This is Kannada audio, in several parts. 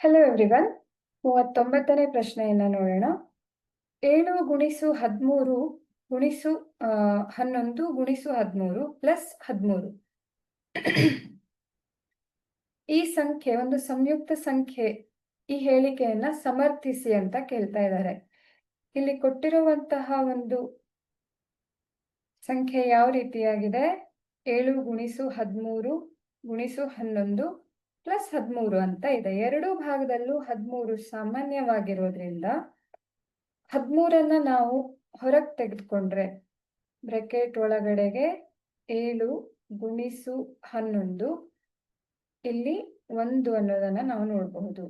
ಹಲೋ ಎವ್ರಿವನ್ ಮೂವತ್ತೊಂಬತ್ತನೇ ಪ್ರಶ್ನೆಯನ್ನ ನೋಡೋಣ. ಏಳು ಗುಣಿಸು ಹದಿಮೂರು ಗುಣಿಸು ಹನ್ನೊಂದು ಗುಣಿಸು ಹದಿಮೂರು ಪ್ಲಸ್ ಹದಿಮೂರು. ಈ ಸಂಖ್ಯೆ, ಒಂದು ಸಂಯುಕ್ತ ಸಂಖ್ಯೆ ಈ ಹೇಳಿಕೆಯನ್ನ ಸಮರ್ಥಿಸಿ ಅಂತ ಕೇಳ್ತಾ ಇದ್ದಾರೆ. ಇಲ್ಲಿ ಕೊಟ್ಟಿರುವಂತಹ ಒಂದು ಸಂಖ್ಯೆ ಯಾವ ರೀತಿಯಾಗಿದೆ? ಏಳು ಗುಣಿಸು ಹದಿಮೂರು ಗುಣಿಸು ಹನ್ನೊಂದು ಪ್ಲಸ್ ಹದಿಮೂರು ಅಂತ ಇದೆ. ಎರಡೂ ಭಾಗದಲ್ಲೂ ಹದಿಮೂರು ಸಾಮಾನ್ಯವಾಗಿರೋದ್ರಿಂದ ಹದಿಮೂರನ್ನ ನಾವು ಹೊರಗೆ ತೆಗೆದುಕೊಂಡ್ರೆ ಬ್ರೆಕೆಟ್ ಒಳಗಡೆಗೆ ಏಳು ಗುಣಿಸು ಹನ್ನೊಂದು ಇಲ್ಲಿ ಒಂದು ಅನ್ನೋದನ್ನ ನಾವು ನೋಡಬಹುದು.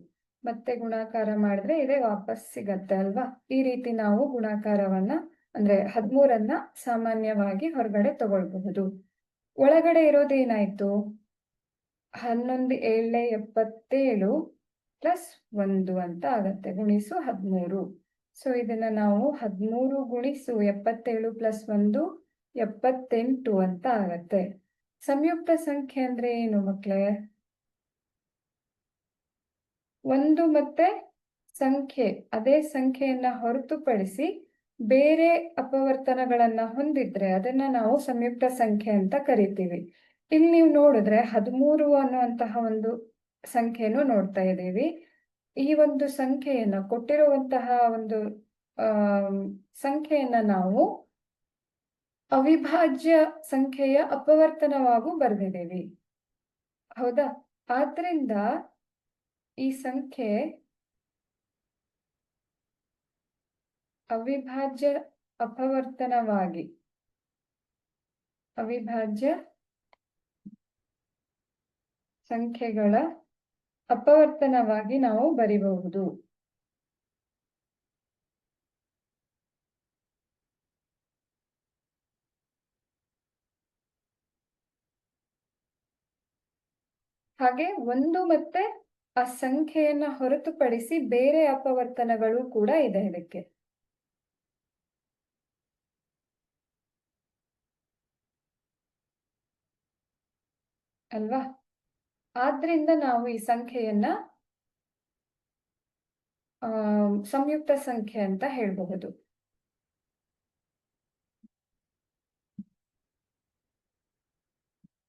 ಮತ್ತೆ ಗುಣಾಕಾರ ಮಾಡಿದ್ರೆ ಇದೇ ವಾಪಸ್ ಸಿಗತ್ತೆ ಅಲ್ವಾ? ಈ ರೀತಿ ನಾವು ಗುಣಾಕಾರವನ್ನ ಅಂದ್ರೆ ಹದಿಮೂರನ್ನ ಸಾಮಾನ್ಯವಾಗಿ ಹೊರಗಡೆ ತಗೊಳ್ಬಹುದು. ಒಳಗಡೆ ಇರೋದೇನಾಯ್ತು? ಹನ್ನೊಂದು ಏಳೆ ಎಪ್ಪತ್ತೇಳು ಪ್ಲಸ್ ಒಂದು ಅಂತ ಆಗತ್ತೆ. ಗುಣಿಸು ಹದಿಮೂರು. ಸೊ ಇದನ್ನ ನಾವು ಹದಿಮೂರು ಗುಣಿಸು ಎಪ್ಪತ್ತೇಳು ಪ್ಲಸ್ ಒಂದು ಎಪ್ಪತ್ತೆಂಟು ಅಂತ ಆಗತ್ತೆ. ಸಂಯುಕ್ತ ಸಂಖ್ಯೆ ಅಂದ್ರೆ ಏನು ಮಕ್ಕಳೇ ಒಂದು ಮತ್ತೆ ಸಂಖ್ಯೆ. ಅದೇ ಸಂಖ್ಯೆಯನ್ನ ಹೊರತುಪಡಿಸಿ ಬೇರೆ ಅಪವರ್ತನಗಳನ್ನ ಹೊಂದಿದ್ರೆ ಅದನ್ನ ನಾವು ಸಂಯುಕ್ತ ಸಂಖ್ಯೆ ಅಂತ ಕರಿತೀವಿ. ಇಲ್ಲಿ ನೀವು ನೋಡಿದ್ರೆ ಹದಿಮೂರು ಅನ್ನುವಂತಹ ಒಂದು ಸಂಖ್ಯೆಯನ್ನು ನೋಡ್ತಾ ಇದ್ದೀವಿ. ಈ ಒಂದು ಸಂಖ್ಯೆಯನ್ನ ಕೊಟ್ಟಿರುವಂತಹ ಒಂದು ಸಂಖ್ಯೆಯನ್ನ ನಾವು ಅವಿಭಾಜ್ಯ ಸಂಖ್ಯೆಯ ಅಪವರ್ತನವಾಗೂ ಬರೆದಿದ್ದೀವಿ. ಹೌದಾ? ಆದ್ರಿಂದ ಈ ಸಂಖ್ಯೆ ಅವಿಭಾಜ್ಯ ಅಪವರ್ತನವಾಗಿ, ಅವಿಭಾಜ್ಯ ಸಂಖ್ಯೆಗಳ ಅಪವರ್ತನವಾಗಿ ನಾವು ಬರಿಬಹುದು. ಹಾಗೆ ಒಂದು ಮತ್ತೆ ಆ ಸಂಖ್ಯೆಯನ್ನ ಹೊರತುಪಡಿಸಿ ಬೇರೆ ಅಪವರ್ತನಗಳು ಕೂಡ ಇದೆ ಇದಕ್ಕೆ. ಅಲ್ವಾ? ಆದ್ರಿಂದ ನಾವು ಈ ಸಂಖ್ಯೆಯನ್ನ ಸಂಯುಕ್ತ ಸಂಖ್ಯೆ ಅಂತ ಹೇಳಬಹುದು.